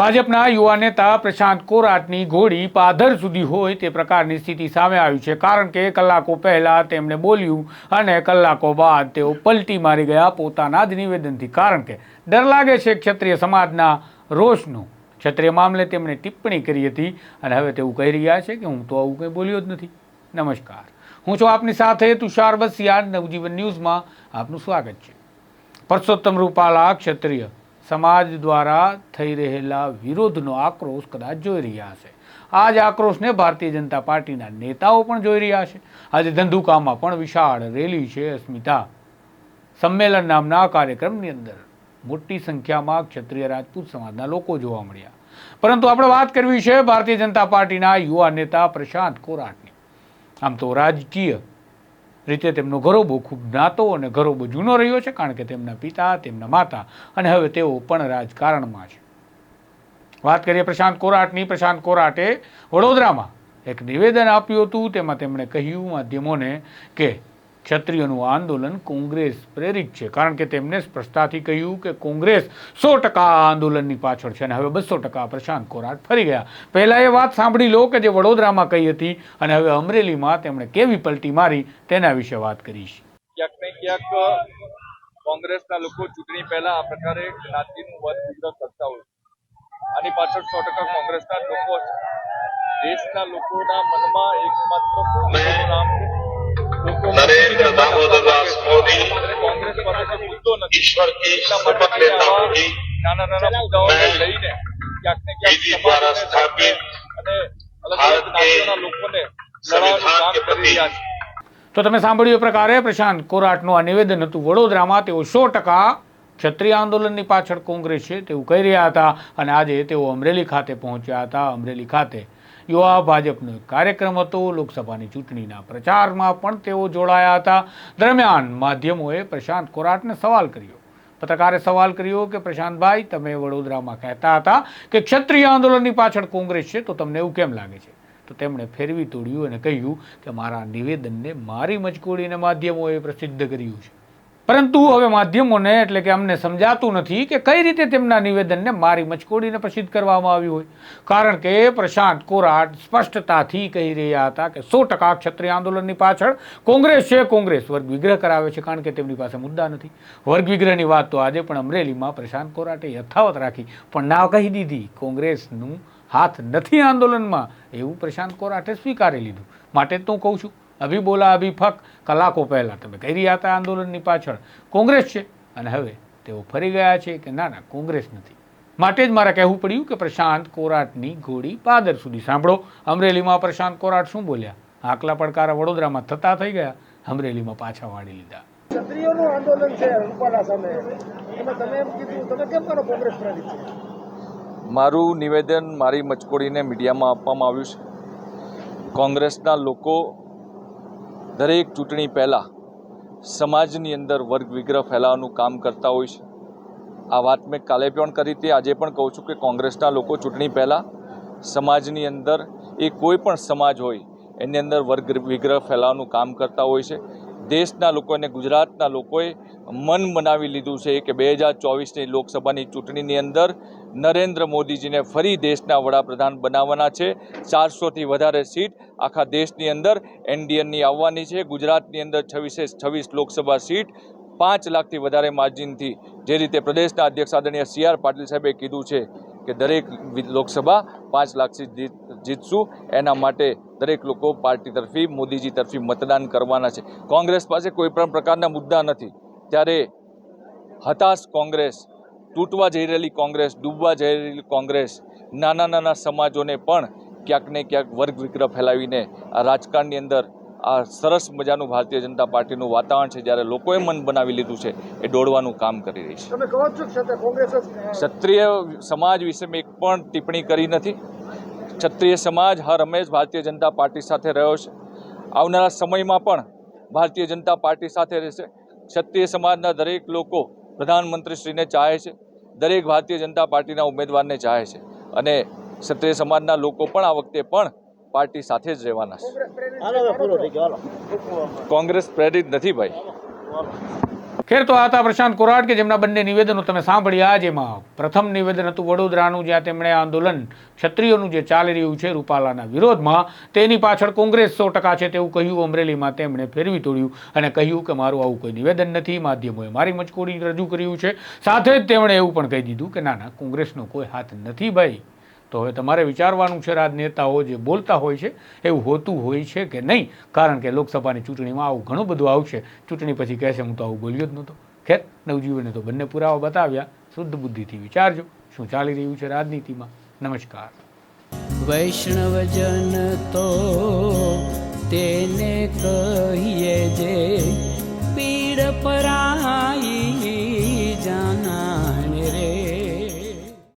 ભાજપના યુવા નેતા પ્રશાંત કોરાટની ઘોડી પાધર સુધી હોય તે પ્રકારની સ્થિતિ સામે આવી છે. કારણ કે કલાકો પહેલા તેમણે બોલ્યું અને કલાકો બાદ તેઓ પલટી મારી ગયા પોતાના જ નિવેદનથી. કારણ કે ડર લાગે છે ક્ષત્રિય સમાજના રોષનો. ક્ષત્રિય મામલે તેમણે ટિપ્પણી કરી હતી અને હવે તેવું કહી રહ્યા છે કે હું તો આવું કંઈ બોલ્યો જ નથી. નમસ્કાર. હું છું આપની સાથે તુષાર બસિયા નવજીવન ન્યૂઝમાં આપનું સ્વાગત છે. પરસોત્તમ રૂપાલા, ક્ષત્રિય સમાજ દ્વારા થઈ રહેલા વિરોધનો આક્રોશ કદાચ જોઈ રહ્યા હશે. આ જ આક્રોશને ભારતીય જનતા પાર્ટીના નેતાઓ પણ જોઈ રહ્યા છે. આજે ધંધુકામાં પણ વિશાળ રેલી છે અસ્મિતા. સંમેલન નામના કાર્યક્રમની અંદર મોટી સંખ્યામાં ક્ષત્રિય રાજપૂત સમાજના લોકો જોવા મળ્યા. પરંતુ આપણે વાત કરવી છે ભારતીય જનતા પાર્ટીના યુવા નેતા પ્રશાંત કોરાટની. આમ તો રાજકીય રીતે તેમનો ગરોબો ખૂબ જ્ઞાતો અને ગરોબો જૂનો રહ્યો છે, કારણ કે તેમના પિતા, તેમના માતા અને હવે તેઓ પણ રાજકારણમાં છે. વાત કરીએ પ્રશાંત કોરાટની. પ્રશાંત કોરાટે વડોદરામાં એક નિવેદન આપ્યું હતું. તેમાં તેમણે કહ્યું માધ્યમોને કે ક્ષત્રિયોનું આંદોલન કોંગ્રેસ પ્રેરિત છે. કારણ કે તેમને સ્પષ્ટતાથી કહ્યું કે કોંગ્રેસ સો ટકા આંદોલનની પાછળ છે અને હવે બસો ટકા પ્રશાંત કોરાટ ફરી ગયા. પહેલાં એ વાત સાંભળી લો કે જે વડોદરામાં કહી હતી અને હવે અમરેલીમાં તેમણે કેવી પલટી મારી તેના વિશે વાત કરી છે ક્યાંક ને ક્યાંક કોંગ્રેસના લોકો ચૂંટણી પહેલા આ પ્રકારે જ્ઞાતિનું વધ વિગ્રહ કરતા હોય આની પાછળ સો ટકા કોંગ્રેસના લોકો દેશના લોકોના મનમાં એકમાત્ર નામ છે માનતો નથી. એટલા માટે નાના નાના મુદ્દાઓને લઈને ક્યાંક ને ક્યાંક સ્થાપિત અને અલગ અલગ નાગરિકોના લોકોને લડાવવાનું કામ કરી રહ્યા છે. તો તમે સાંભળ્યું એ પ્રકારે પ્રશાંત કોરાટનું આ નિવેદન હતું. વડોદરામાં તેઓ સો ટકા ક્ષત્રિય આંદોલનની પાછળ કોંગ્રેસ છે તેવું કહી રહ્યા હતા અને આજે તેઓ અમરેલી ખાતે પહોંચ્યા હતા. અમરેલી ખાતે યુવા ભાજપનો કાર્યક્રમ હતો. લોકસભાની ચૂંટણીના પ્રચારમાં પણ તેઓ જોડાયા હતા. દરમિયાન માધ્યમોએ પ્રશાંત કોરાટને સવાલ કર્યો. પત્રકારે સવાલ કર્યો કે, પ્રશાંતભાઈ, તમે વડોદરામાં કહેતા હતા કે ક્ષત્રિય આંદોલનની પાછળ કોંગ્રેસ છે, તો તમને એવું કેમ લાગે છે? તો તેમણે ફેરવી તોડ્યું અને કહ્યું કે, મારા નિવેદનને મારી મજકૂરીને માધ્યમોએ પ્રસિદ્ધ કર્યું છે. પરંતુ હવે માધ્યમોને એટલે કે અમને સમજાતું નથી કે કઈ રીતે તેમના નિવેદનને મારી મચકોડીને પ્રસિદ્ધ કરવામાં આવ્યું હોય. કારણ કે પ્રશાંત કોરાટ સ્પષ્ટતાથી કહી રહ્યા હતા કે સો ટકા ક્ષત્રિય આંદોલનની પાછળ કોંગ્રેસ છે, કોંગ્રેસ વર્ગ વિગ્રહ કરાવે છે, કારણ કે તેમની પાસે મુદ્દા નથી. વર્ગ વિગ્રહની વાત તો આજે પણ અમરેલીમાં પ્રશાંત કોરાટે યથાવત રાખી, પણ ના કહી દીધી. કોંગ્રેસનું હાથ નથી આંદોલનમાં. એવું પ્રશાંત કોરાટે સ્વીકારી લીધું. માટે તો કહું છું. અભી બોલા અભી ફક કલાકો પહેલાં તમે કહી રહ્યા હતા આંદોલનની પાછળ. કોંગ્રેસ છે. અને હવે તેઓ ફરી ગયા છે કે ના ના કોંગ્રેસ નથી. માટે જ મારે કહેવું પડ્યું કે પ્રશાંત કોરાટની ઘોડી પાદર સુધી સાંભળો. અમરેલીમાં પ્રશાંત કોરાટ શું બોલ્યા? આકલા પડકારા વડોદરામાં થતા થઈ ગયા. અમરેલીમાં પાછા વાળી લીધા. ક્ષત્રિયોનું આંદોલન છે રૂપાલા સામે. તમે કીધું તમે કેમ કરો કોંગ્રેસ મારું નિવેદન મારી મચકોડીને મીડિયામાં આપવામાં આવ્યું છે. કોંગ્રેસના લોકો દરેક ચૂંટણી પહેલાં સમાજની અંદર વર્ગ વિગ્રહ ફેલાવવાનું કામ કરતા હોય છે. આ વાત મેં કાલે પણ કરી હતી. આજે પણ કહું છું કે કોંગ્રેસના લોકો ચૂંટણી પહેલાં સમાજની અંદર એ કોઈ પણ સમાજ હોય, એની અંદર વર્ગ વિગ્રહ ફેલાવવાનું કામ કરતા હોય છે. દેશના લોકો અને ગુજરાતના લોકોએ મન બનાવી લીધું છે કે બે હજાર ચોવીસની લોકસભાની ચૂંટણીની અંદર નરેન્દ્ર મોદીજીને ફરી દેશના વડાપ્રધાન બનાવવાના છે. ચારસોથી વધારે સીટ આખા દેશની અંદર એનડીએનની આવવાની છે. ગુજરાતની અંદર છવ્વીસે છવ્વીસ લોકસભા સીટ પાંચ લાખથી વધારે માર્જિનથી, જે રીતે પ્રદેશના અધ્યક્ષ આદરણીય સી આર પાટીલ સાહેબે કીધું છે. કે દરેક લોકસભા પાંચ લાખથી જીત, જીતશું. એના માટે દરેક લોકો પાર્ટી તરફી, મોદીજી તરફી મતદાન કરવાના છે. કોંગ્રેસ પાસે કોઈ પણ પ્રકારના મુદ્દા નથી. ત્યારે હતાશ કોંગ્રેસ, તૂટવા જઈ રહેલી કોંગ્રેસ, ડૂબવા જઈ રહેલી કોંગ્રેસ નાના નાના સમાજોને પણ ક્યાંક ને ક્યાંક વર્ગ વિગ્રહ ફેલાવીને આ રાજકારણની અંદર આ સરસ મજાનું ભારતીય જનતા પાર્ટીનું વાતાવરણ છે જ્યારે લોકોએ મન બનાવી લીધું છે એ દોડવાનું કામ કરી રહી છે. તમે કહો છો ક્ષત્રિય ક્ષત્રિય સમાજ વિશે મેં એક પણ ટિપ્પણી કરી નથી. ક્ષત્રિય સમાજ હર હંમેશ ભારતીય જનતા પાર્ટી સાથે રહ્યો છે. આવનારા સમયમાં પણ ભારતીય જનતા પાર્ટી સાથે રહેશે. ક્ષત્રિય સમાજના દરેક લોકો પ્રધાનમંત્રીશ્રીને ચાહે છે. દરેક ભારતીય જનતા પાર્ટીના ઉમેદવારને ચાહે છે. અને ક્ષત્રિય સમાજના લોકો પણ આ વખતે પણ પાર્ટી સાથે જ રહેવાના છે. કોંગ્રેસ પ્રેરિત છે. કોંગ્રેસ પ્રેરિત નથી ભાઈ. ખેર તો આ હતા પ્રશાંત કોરાટ કે જેમના બંને નિવેદનો તમે સાંભળ્યા જેમાં પ્રથમ નિવેદન હતું વડોદરાનું જ્યાં તેમણે આંદોલન ક્ષત્રિયોનું જે ચાલી રહ્યું છે રૂપાલાના વિરોધમાં તેની પાછળ કોંગ્રેસ સો ટકા છે તેવું કહ્યું અમરેલીમાં તેમણે ફેરવી તોડ્યું અને કહ્યું કે મારું આવું કોઈ નિવેદન નથી માધ્યમોએ મારી મચકોડી રજૂ કર્યું છે. સાથે જ તેમણે એવું પણ કહી દીધું કે ના ના કોંગ્રેસનો કોઈ હાથ નથી ભાઈ. તો હવે તમારે વિચારવાનું છે રાજનેતાઓ જે બોલતા હોય છે, એવું હોતું હોય છે કે નહીં? કારણ કે લોકસભાની ચૂંટણીમાં આવું ઘણું બધું આવશે. ચૂંટણી પછી કહેશે, હું તો આવું બોલ્યો જ નહોતો. ખેર, નવજીવને તો બંને પુરાવા બતાવ્યા. શુદ્ધ બુદ્ધિથી વિચારજો શું ચાલી રહ્યું છે રાજનીતિમાં. નમસ્કાર. વૈષ્ણવજન તો તેને કહીએ